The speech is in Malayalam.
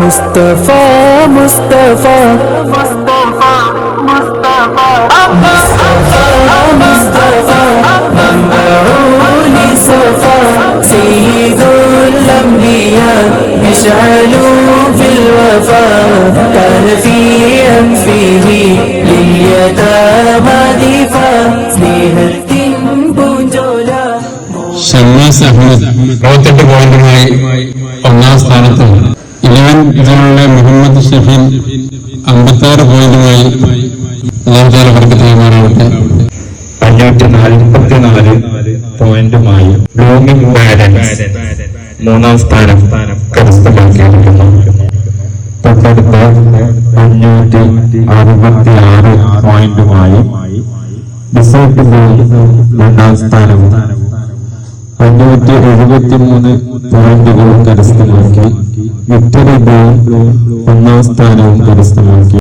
മുസ്തഫ മുസ്തഫ മുസ്തഫ മുസ്തഫ മുസ്തഫ منبعوني صفا سيد الأنبياء يشعل في الوفاء كان في أنفه لليتامى دفاع സ്നേഹത്തിൻ പൂഞ്ചോല ഷമ്മാസ് അഹമ്മദ് അറുപത്തെട്ട് പോയിന്റുമായി ഒന്നാം സ്ഥാനത്തും ഇലവൻ ഇതിലുള്ള മുഹമ്മദ് ഷഫീൻ അമ്പത്തി ആറ് പോയിന്റുമായി വർഗത്തിൽ അഞ്ഞൂറ്റി നാൽപ്പത്തിനാല് പോയിന്റുമായി ബ്ലൂമിംഗ് ബാലൻസ് മൂന്നാം സ്ഥാനം കരസ്ഥമാക്കിയിരിക്കുന്നു. തൊട്ടടുത്ത് അഞ്ഞൂറ്റി അറുപത്തി ആറ് പോയിന്റുമായി ഡിസൈറ്റ് രണ്ടാം അഞ്ഞൂറ്റി എഴുപത്തി മൂന്ന് പോയിന്റുകളും കരസ്ഥമാക്കി വിക്ടറി ഗോൾ ഒന്നാം സ്ഥാനവും കരസ്ഥമാക്കി.